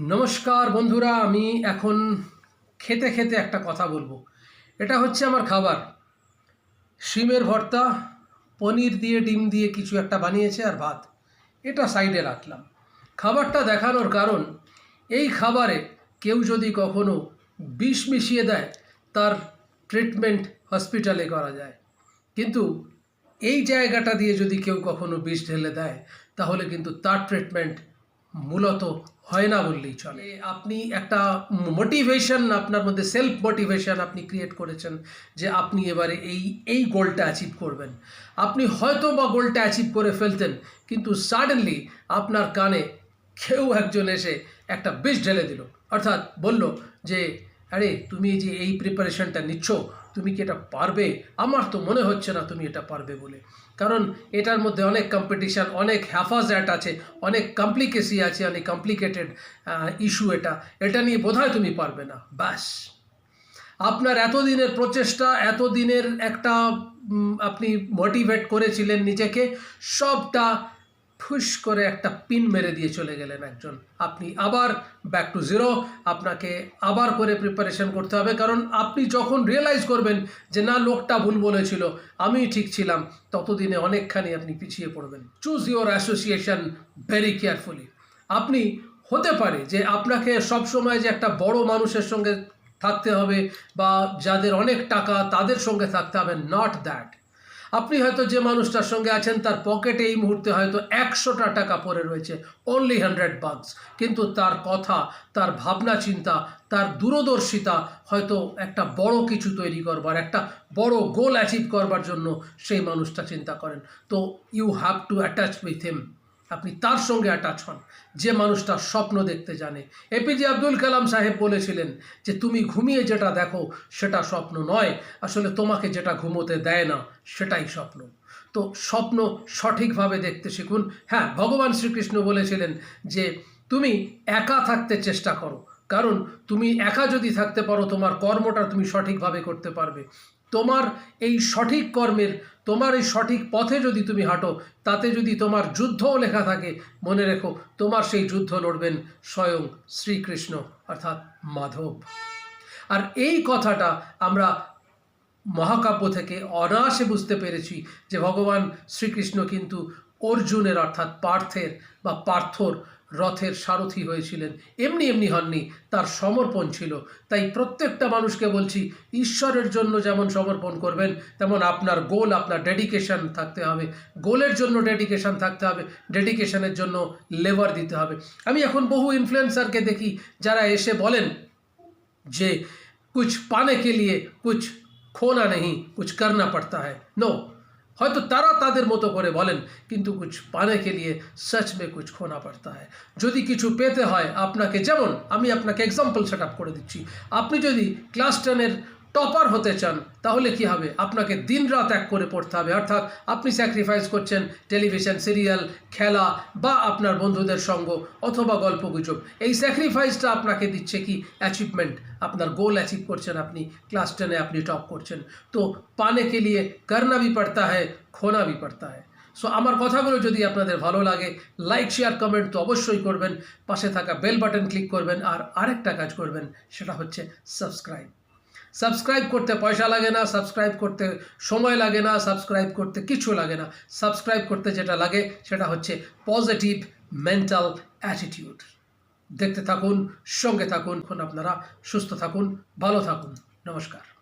নমস্কার বন্ধুরা, আমি এখন খেতে খেতে একটা কথা বলব। এটা হচ্ছে আমার খাবার। শিমের ভর্তা, পনির দিয়ে, ডিম দিয়ে কিছু একটা বানিয়েছে আর ভাত। এটা সাইডে রাখলাম। খাবারটা দেখানোর কারণ, এই খাবারে কেউ যদি কখনো বিষ মিশিয়ে দেয়, তার ট্রিটমেন্ট হসপিটালে করা যায়। কিন্তু এই জায়গাটা দিয়ে যদি কেউ কখনো বিষ ঢেলে দেয়, তাহলে কিন্তু তার ট্রিটমেন্ট মূলত হয় না বললেই চলে। আপনি একটা মোটিভেশন আপনার মধ্যে সেলফ মোটিভেশন আপনি ক্রিয়েট করেছেন যে আপনি এবারে এই এই গোলটা অ্যাচিভ করবেন। আপনি হয়তো বা গোলটা অ্যাচিভ করে ফেলতেন, কিন্তু সাডেনলি আপনার কানে কেউ একজন এসে একটা বিষ ঢেলে দিল। অর্থাৎ বলল যে, আরে, তুমি যে এই প্রিপারেশনটা নিচ্ছ তুমি কি এটা পারবে? আমার তো মনে হচ্ছে না তুমি এটা পারবে বলে। কারণ এটার মধ্যে অনেক কম্পিটিশান অনেক হ্যাফাজ্যাট আছে, অনেক কমপ্লিকেসি আছে, অনেক কমপ্লিকেটেড ইস্যু এটা। এটা নিয়ে বোধহয় তুমি পারবে না। ব্যাস। আপনার এতদিনের প্রচেষ্টা, এতদিনের একটা আপনি মোটিভেট করেছিলেন নিজেকে, সবটা ফুস করে একটা পিন মেরে দিয়ে চলে গেলেন একজন। আপনি আবার ব্যাক টু জিরো আপনাকে আবার করে প্রিপারেশন করতে হবে, কারণ আপনি যখন রিয়েলাইজ করবেন যে না, লোকটা ভুল বলেছিল, আমি ঠিক ছিলাম, ততদিনে অনেকখানি আপনি পিছিয়ে পড়বেন। Choose your association very carefully আপনি হতে পারে যে আপনাকে সবসময় যে একটা বড় মানুষের সঙ্গে থাকতে হবে বা যাদের অনেক টাকা তাদের সঙ্গে থাকতে হবে নট দ্যাট আপনি হয়তো যে মানুষটার সঙ্গে আছেন, তার পকেটে এই মুহূর্তে হয়তো একশোটা টাকা পরে রয়েছে অনলি হান্ড্রেড বাক্স কিন্তু তার কথা, তার ভাবনা চিন্তা, তার দূরদর্শিতা হয়তো একটা বড় কিছু তৈরি করবার, একটা বড় গোল অ্যাচিভ করবার জন্য সেই মানুষটা চিন্তা করেন। তো you have to attach with him আপনি তার সঙ্গে অ্যাটাচ হন। যে মানুষটা স্বপ্ন দেখতে জানে। এপিজে আব্দুল কালাম সাহেব বলেছিলেন যে, তুমি ঘুমিয়ে যেটা দেখো, সেটা স্বপ্ন নয়। আসলে তোমাকে যেটা ঘুমোতে দেয় না, সেটাই স্বপ্ন। তো স্বপ্ন সঠিকভাবে দেখতে শিখুন। হ্যাঁ ভগবান শ্রীকৃষ্ণ বলেছিলেন যে, তুমি একা থাকতে চেষ্টা করো। কারণ তুমি একা যদি থাকতে পারো, তোমার কর্মটা তুমি সঠিকভাবে করতে পারবে। তোমার এই সঠিক কর্মের, তোমার এই সঠিক পথে যদি তুমি হাঁটো, তাতে যদি তোমার যুদ্ধও লেখা থাকে, মনে রেখো তোমার সেই যুদ্ধ লড়বেন স্বয়ং শ্রীকৃষ্ণ, অর্থাৎ মাধব। আর এই কথাটা আমরা মহাকাব্য থেকে অনায়াসে বুঝতে পেরেছি যে ভগবান শ্রীকৃষ্ণ কিন্তু অর্জুনের, অর্থাৎ পার্থের বা পার্থর রথের সারথি হয়েছিলেন এমনি এমনি হননি তার সমর্পণ ছিল তাই প্রত্যেকটা মানুষকে বলছি ঈশ্বরের জন্য যেমন সমর্পণ করবেন তেমন আপনার গোল আপনার ডেডিকেশন থাকতে হবে গোলের জন্য ডেডিকেশন থাকতে হবে ডেডিকেশনের জন্য লেবার দিতে হবে আমি এখন বহু ইনফ্লুয়েন্সারকে দেখি যারা এসে বলেন যে कुछ पाने के लिए कुछ खोना नहीं कुछ करना पड़ता है नो হয়তো তারা তাদের মতো করে বলেন, কিন্তু কিছু পানে কে লিয়ে সচ মে কুছ খোনা পড়তা হয় যদি কিছু পেতে হয় আপনাকে, যেমন আমি আপনাকে এক্সাম্পল সেট আপ করে দিচ্ছি। আপনি যদি ক্লাস টেনের টপার হতে চান, তাহলে কি হবে? আপনাকে দিন রাত এক করে পড়তে হবে। অর্থাৎ আপনি স্যাক্রিফাইস করছেন টেলিভিশন সিরিয়াল খেলা বা আপনার বন্ধুদের সঙ্গ অথবা গল্পগুজব। এই স্যাক্রিফাইসটা আপনাকে দিচ্ছে কি? অ্যাচিভমেন্ট আপনার গোল অ্যাচিভ করছেন আপনি। ক্লাস টেনে আপনি টপ করছেন। তো পানে কে লিয়ে করনা ভি পড়তা হ্যায়, খোনা ভি পড়তা হ্যায়। সো আমার কথাগুলো যদি আপনাদের ভালো লাগে লাইক শেয়ার কমেন্ট তো অবশ্যই করবেন। পাশে থাকা বেল বাটন ক্লিক করবেন। আর আরেকটা কাজ করবেন, সেটা হচ্ছে সাবস্ক্রাইব সাবস্ক্রাইব করতে পয়সা লাগে না, সাবস্ক্রাইব করতে সময় লাগে না, সাবস্ক্রাইব করতে কিছু লাগে না। সাবস্ক্রাইব করতে যেটা লাগে সেটা হচ্ছে পজিটিভ মেন্টাল অ্যাটিটিউড। দেখতে থাকুন, সঙ্গে থাকুন, আপনারা সুস্থ থাকুন, ভালো থাকুন। নমস্কার।